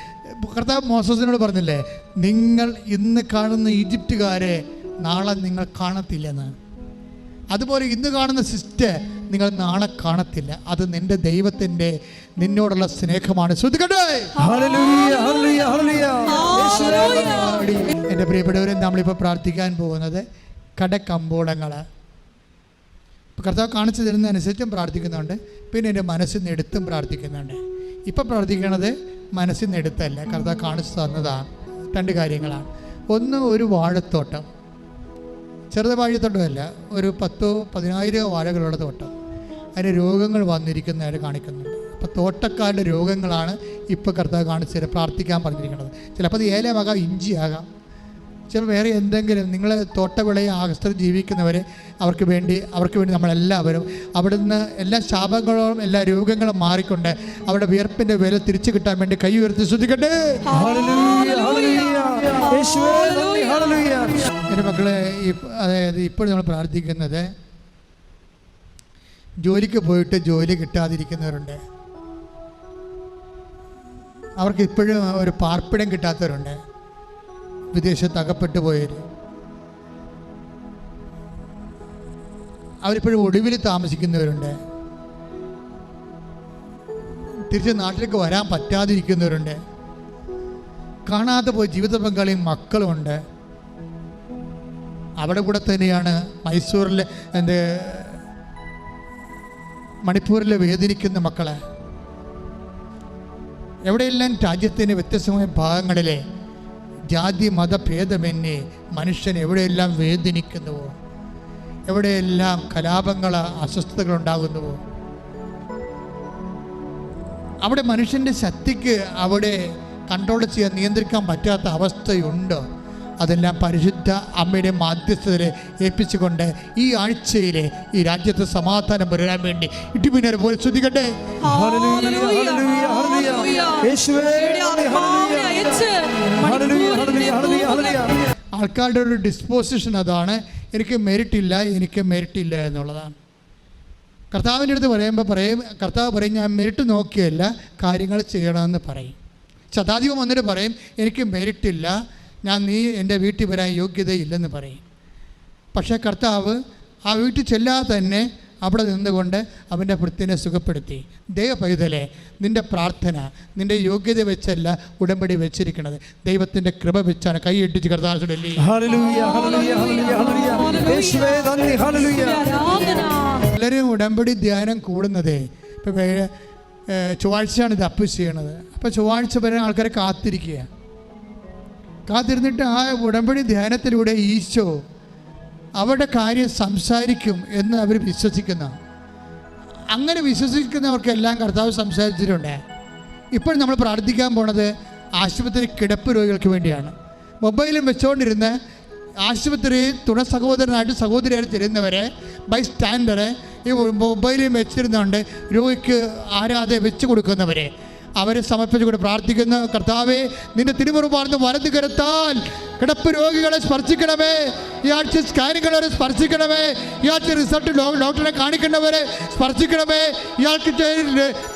കർത്താവ് മോസസിനോട് പറഞ്ഞില്ലേ നിങ്ങൾ ഇന്ന് കാണുന്ന ഈജിപ്തുകാരെ നാളെ നിങ്ങൾ കാണത്തില്ലെന്ന്. അതുപോലെ ഇന്ന് കാണുന്ന സിസ്റ്റ് നിങ്ങൾ നാളെ കാണത്തില്ല. അത് നിന്റെ ദൈവത്തിന്റെ നിന്നോടുള്ള സ്നേഹമാണ്. ശ്രദ്ധിക്കട്ടെ ഹല്ലേലൂയ ഹല്ലേലൂയ ഹല്ലേലൂയ. എന്റെ പ്രിയപ്പെട്ടവരെ നമ്മളിപ്പോൾ പ്രാർത്ഥിക്കാൻ പോകുന്നത് കടക്കമ്പോളങ്ങൾ. കർത്താവ് കാണിച്ചു തരുന്നതനുസരിച്ചും പ്രാർത്ഥിക്കുന്നുണ്ട്. പിന്നെ എന്റെ മനസ്സിൽ നിന്ന് എടുത്തും പ്രാർത്ഥിക്കുന്നുണ്ട്. ഇപ്പം പ്രാർത്ഥിക്കണത് മനസ്സിൽ നിന്ന് കർത്താവ് കാണിച്ചു തന്നതാണ്. രണ്ട് കാര്യങ്ങളാണ്. ഒന്ന് ഒരു വാഴത്തോട്ടം. ചെറുത് വാഴത്തോട്ടമല്ല ഒരു പത്തോ പതിനായിരമോ വാഴകളുള്ള തോട്ടം. അതിന് രോഗങ്ങൾ വന്നിരിക്കുന്നതായിട്ട് കാണിക്കുന്നുണ്ട്. അപ്പോൾ തോട്ടക്കാരുടെ രോഗങ്ങളാണ് ഇപ്പോൾ കർത്താവ് കാണിച്ചു പ്രാർത്ഥിക്കാൻ പറഞ്ഞിരിക്കുന്നത്. ചിലപ്പോൾ അത് ഏലമാകാം ഇഞ്ചിയാകാം ചിലപ്പോൾ വേറെ എന്തെങ്കിലും നിങ്ങൾ തോട്ടവിളയെ ആകസ്ഥ ജീവിക്കുന്നവരെ അവർക്ക് വേണ്ടി അവർക്ക് വേണ്ടി നമ്മളെല്ലാവരും അവിടുന്ന് എല്ലാ ശാപങ്ങളും എല്ലാ രോഗങ്ങളും മാറിക്കൊണ്ട് അവരുടെ വിയർപ്പിന്റെ വില തിരിച്ചു കിട്ടാൻ വേണ്ടി കൈ ഉയർത്തി ശ്രദ്ധിക്കട്ടെ എന്റെ മക്കളെ അതായത് ഇപ്പോൾ നമ്മൾ പ്രാർത്ഥിക്കുന്നത് ജോലിക്ക് പോയിട്ട് ജോലി കിട്ടാതിരിക്കുന്നവരുണ്ട്. അവർക്ക് ഇപ്പോഴും ഒരു പാർപ്പിടം കിട്ടാത്തവരുണ്ട്. വിദേശത്ത് അകപ്പെട്ടു പോയവർ അവരിപ്പോഴും ഒടുവിൽ താമസിക്കുന്നവരുണ്ട്. തിരിച്ച് നാട്ടിലേക്ക് വരാൻ പറ്റാതിരിക്കുന്നവരുണ്ട്. കാണാതെ പോയി ജീവിത പങ്കാളിയും മക്കളുമുണ്ട്. അവിടെ കൂടെ തന്നെയാണ് മൈസൂരിലെ എന്റെ മണിപ്പൂരിലെ വേദനിക്കുന്ന മക്കളെ. എവിടെയെല്ലാം രാജ്യത്തിന്റെ വ്യത്യസ്തമായ ഭാഗങ്ങളിലെ ജാതി മതഭേദമെന്നേ മനുഷ്യൻ എവിടെയെല്ലാം വേദനിക്കുന്നുവോ എവിടെയെല്ലാം കലാപങ്ങൾ അസ്വസ്ഥതകൾ ഉണ്ടാകുന്നുവോ അവിടെ മനുഷ്യന്റെ ശക്തിക്ക് അവിടെ കൺട്രോൾ ചെയ്യാൻ നിയന്ത്രിക്കാൻ പറ്റാത്ത അവസ്ഥയുണ്ട്? അതെല്ലാം പരിശുദ്ധ അമ്മയുടെ മാധ്യസ്ഥതയിൽ ഏൽപ്പിച്ചുകൊണ്ട് ഈ ആഴ്ചയിലെ ഈ രാജ്യത്തെ സമാധാനം വരാൻ വേണ്ടി ഇടിമിന്നരെ പോലെ ശ്രദ്ധിക്കട്ടെ ഹല്ലേലൂയ ഹല്ലേലൂയ. ഹല്ലേലൂയ യേശുവേ ഹല്ലേലൂയ. ആൾക്കാരുടെ ഒരു ഡിസ്പോസിഷൻ അതാണ്. എനിക്ക് മെറിറ്റ് ഇല്ല എനിക്ക് മെറിറ്റ് ഇല്ല എന്നുള്ളതാണ്. കർത്താവിന്റെ അടുത്ത് പറയുമ്പോൾ പറയും കർത്താവ് പറയും ഞാൻ മെറിറ്റ് നോക്കിയല്ല കാര്യങ്ങൾ ചെയ്യണമെന്ന് പറയും. ശതാധിപം വന്നിട്ട് പറയും എനിക്ക് മെരിറ്റ് ഇല്ല ഞാൻ നീ എന്റെ വീട്ടിൽ വരാൻ യോഗ്യതയില്ലെന്ന് പറയും. പക്ഷേ കർത്താവ് ആ വീട്ടിൽ ചെല്ലാതെ തന്നെ അവിടെ നിന്നുകൊണ്ട് അവന്റെ വൃത്തിനെ സുഖപ്പെടുത്തി. ദൈവ പൈതലെ നിന്റെ പ്രാർത്ഥന നിന്റെ യോഗ്യത വെച്ചല്ല ഉടമ്പടി വെച്ചിരിക്കുന്നത് ദൈവത്തിന്റെ കൃപ വെച്ചാണ് കൈയിട്ടിച്ച് ആരാധന പലരും ഉടമ്പടി ധ്യാനം കൂടുന്നത്. ഇപ്പം ചൊവ്വാഴ്ചയാണ് ഇത് അപ്പ് ചെയ്യണത്. അപ്പോൾ ചൊവ്വാഴ്ച വരെ ആൾക്കാരെ കാത്തിരിക്കുക. കാത്തിരുന്നിട്ട് ആ ഉടമ്പടി ധ്യാനത്തിലൂടെ ഈശോ അവരുടെ കാര്യം സംസാരിക്കും എന്ന് അവർ വിശ്വസിക്കുന്ന. അങ്ങനെ വിശ്വസിക്കുന്നവർക്കെല്ലാം കർത്താവ് സംസാരിച്ചിട്ടുണ്ട്. ഇപ്പോൾ നമ്മൾ പ്രാർത്ഥിക്കാൻ പോണത് ആശുപത്രി കിടപ്പ് രോഗികൾക്ക് വേണ്ടിയാണ്. മൊബൈലും വെച്ചുകൊണ്ടിരുന്ന് ആശുപത്രി തുണ സഹോദരനായിട്ട് സഹോദരിയായിട്ട് തരുന്നവരെ ബൈ സ്റ്റാൻഡർ ഈ മൊബൈലും വെച്ചിരുന്നുകൊണ്ട് രോഗിക്ക് ആരാധന വെച്ച് കൊടുക്കുന്നവരെ അവരെ സമർപ്പിച്ചുകൊണ്ട് പ്രാർത്ഥിക്കുന്ന കർത്താവെ നിന്റെ തിരുമുറുപാർന്ന് വലത് കരുത്താൽ കിടപ്പ് രോഗികളെ സ്പർശിക്കണമേ ഈ ആഴ്ച സ്കാനിങ്ങളെ സ്പർശിക്കണമേ ഈ ആഴ്ച റിസൾട്ട് ഡോക്ടറെ കാണിക്കേണ്ടവരെ സ്പർശിക്കണമേ ഇയാൾക്ക്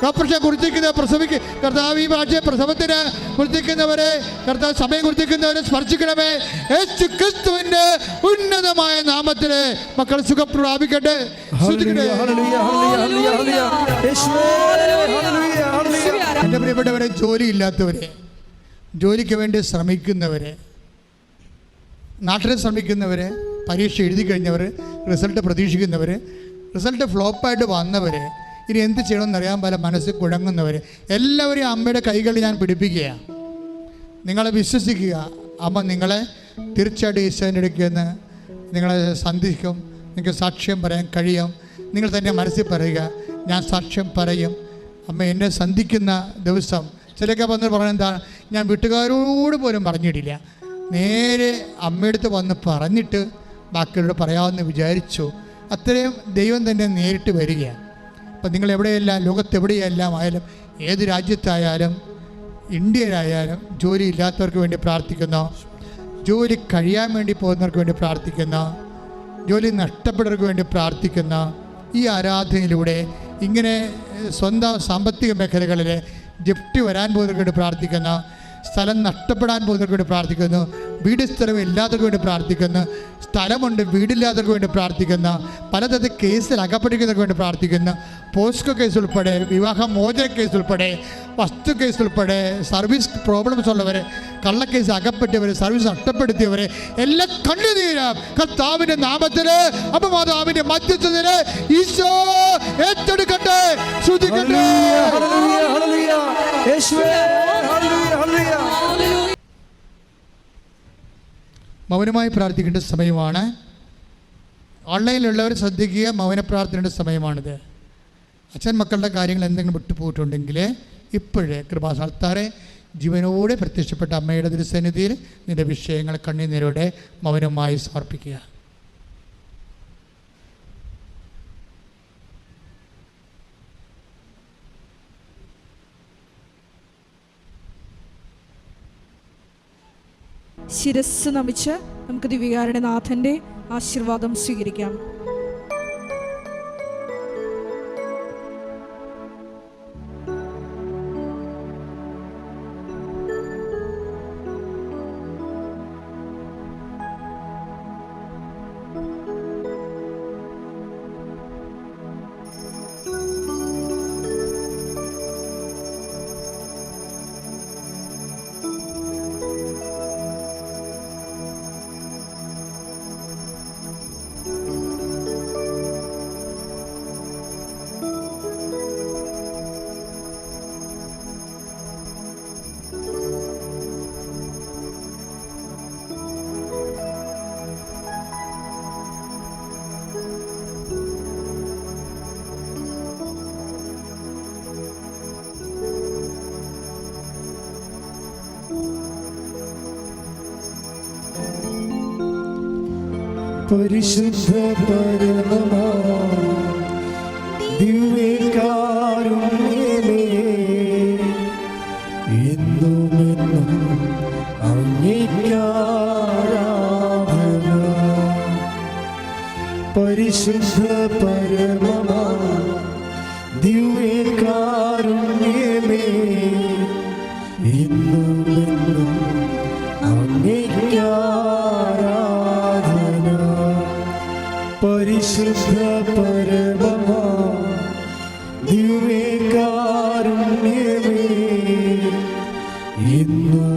ഓപ്പറേഷൻ കുറിച്ചിരിക്കുന്ന പ്രസവിക്ക് കർത്താവ് ഈ ആഴ്ച പ്രസവത്തിന് കുറിച്ചിരിക്കുന്നവരെ കർത്താവ് സമയം കുറിച്ചിരിക്കുന്നവരെ സ്പർശിക്കണമേ യേശു ക്രിസ്തുവിന്റെ ഉന്നതമായ നാമത്തിൽ മക്കൾ സുഖം പ്രാപിക്കട്ടെ ശ്രുതിക്കട്ടെ. എന്റെ പ്രിയപ്പെട്ടവരെ ജോലിയില്ലാത്തവരെ ജോലിക്ക് വേണ്ടി ശ്രമിക്കുന്നവരെ നാട്ടിൽ ശ്രമിക്കുന്നവരെ പരീക്ഷ എഴുതി കഴിഞ്ഞവർ റിസൾട്ട് പ്രതീക്ഷിക്കുന്നവർ റിസൾട്ട് ഫ്ലോപ്പായിട്ട് വന്നവർ ഇനി എന്ത് ചെയ്യണമെന്ന് അറിയാൻ പല മനസ്സിൽ കുഴങ്ങുന്നവർ എല്ലാവരെയും അമ്മയുടെ കൈകളിൽ ഞാൻ പിടിപ്പിക്കുകയാണ് നിങ്ങളെ വിശ്വസിക്കുക. അമ്മ നിങ്ങളെ തീർച്ചയായിട്ടും ഈശോന്റെ ഇടയ്ക്ക് നിങ്ങളെ സന്ധിക്കും. നിങ്ങൾക്ക് സാക്ഷ്യം പറയാൻ കഴിയും. നിങ്ങൾ തന്നെ മനസ്സിൽ പറയുക ഞാൻ സാക്ഷ്യം പറയും. അമ്മ എന്നെ സന്ധിക്കുന്ന ദിവസം. ചിലൊക്കെ വന്ന് എന്താ ഞാൻ വീട്ടുകാരോട് പോലും പറഞ്ഞിട്ടില്ല. നേരെ അമ്മയടുത്ത് വന്ന് പറഞ്ഞിട്ട് ബാക്കിയുള്ള പറയാമെന്ന് വിചാരിച്ചു. അത്രയും ദൈവം തന്നെ നേരിട്ട് വരികയാണ്. അപ്പം നിങ്ങൾ എവിടെയെല്ലാം ലോകത്തെവിടെയെല്ലാം ആയാലും ഏത് രാജ്യത്തായാലും ഇന്ത്യയിലായാലും ജോലി ഇല്ലാത്തവർക്ക് വേണ്ടി പ്രാർത്ഥിക്കുന്നു. ജോലി കഴിയാൻ വേണ്ടി പോകുന്നവർക്ക് വേണ്ടി പ്രാർത്ഥിക്കുന്നു. ജോലി നഷ്ടപ്പെട്ടവർക്ക് വേണ്ടി പ്രാർത്ഥിക്കുന്ന. ഈ ആരാധനയിലൂടെ ഇങ്ങനെ സ്വന്തം സാമ്പത്തിക മേഖലകളിൽ ജപ്തി വരാൻ പോകുന്നവർക്ക് വേണ്ടി പ്രാർത്ഥിക്കുന്ന സ്ഥലം നഷ്ടപ്പെടാൻ പോകുന്നവർക്ക് വേണ്ടി പ്രാർത്ഥിക്കുന്നു. വീട് സ്ഥലം ഇല്ലാത്തവർക്ക് വേണ്ടി പ്രാർത്ഥിക്കുന്ന സ്ഥലമുണ്ട് വീടില്ലാത്തവർക്ക് വേണ്ടി പ്രാർത്ഥിക്കുന്ന പലതരത്തിൽ കേസിൽ അകപ്പെട്ടിരിക്കുന്നവർക്ക് വേണ്ടി പ്രാർത്ഥിക്കുന്ന പോസ്റ്റ് കേസ് ഉൾപ്പെടെ വിവാഹ മോചന കേസ് ഉൾപ്പെടെ വസ്തു കേസ് ഉൾപ്പെടെ സർവീസ് പ്രോബ്ലംസ് ഉള്ളവർ കള്ളക്കേസ് അകപ്പെട്ടവർ സർവീസ് നഷ്ടപ്പെടുത്തിയവർ എല്ലാം കണ്ണുനീരാം കർത്താവിന്റെ നാമത്തിൽ അപമാതാവിന്റെ മധ്യത്തിന് ഈശോ ഏറ്റെടുക്കട്ടെ. ശ്രുതിക്കട്ടെ ഹല്ലേലൂയ, ഹല്ലേലൂയ. യേശുവേ, ഹല്ലേലൂയ, ഹല്ലേലൂയ. മൗനമായി പ്രാർത്ഥിക്കേണ്ട സമയമാണ്. ഓൺലൈനിലുള്ളവർ ശ്രദ്ധിക്കുക മൗന പ്രാർത്ഥനയുടെ സമയമാണിത്. അച്ഛൻ മക്കളുടെ കാര്യങ്ങൾ എന്തെങ്കിലും വിട്ടുപോയിട്ടുണ്ടെങ്കിൽ ഇപ്പോഴേ കൃപാസാൽത്താറെ ജീവനോടെ പ്രത്യക്ഷപ്പെട്ട അമ്മയുടെ ദുരുസന്നിധിയിൽ നിന്റെ വിഷയങ്ങൾ കണ്ണീരോടെ മൗനമായി സമർപ്പിക്കുക. ശിരസ് നമിച്ച് നമുക്ക് ദിവ്യകാരുടെ നാഥന്റെ ആശീർവാദം സ്വീകരിക്കാം. പരിശുദ്ധ പരമമാ പരമമാ ദിവ്യകാരുണ്യമേ എന്നുമെന്നും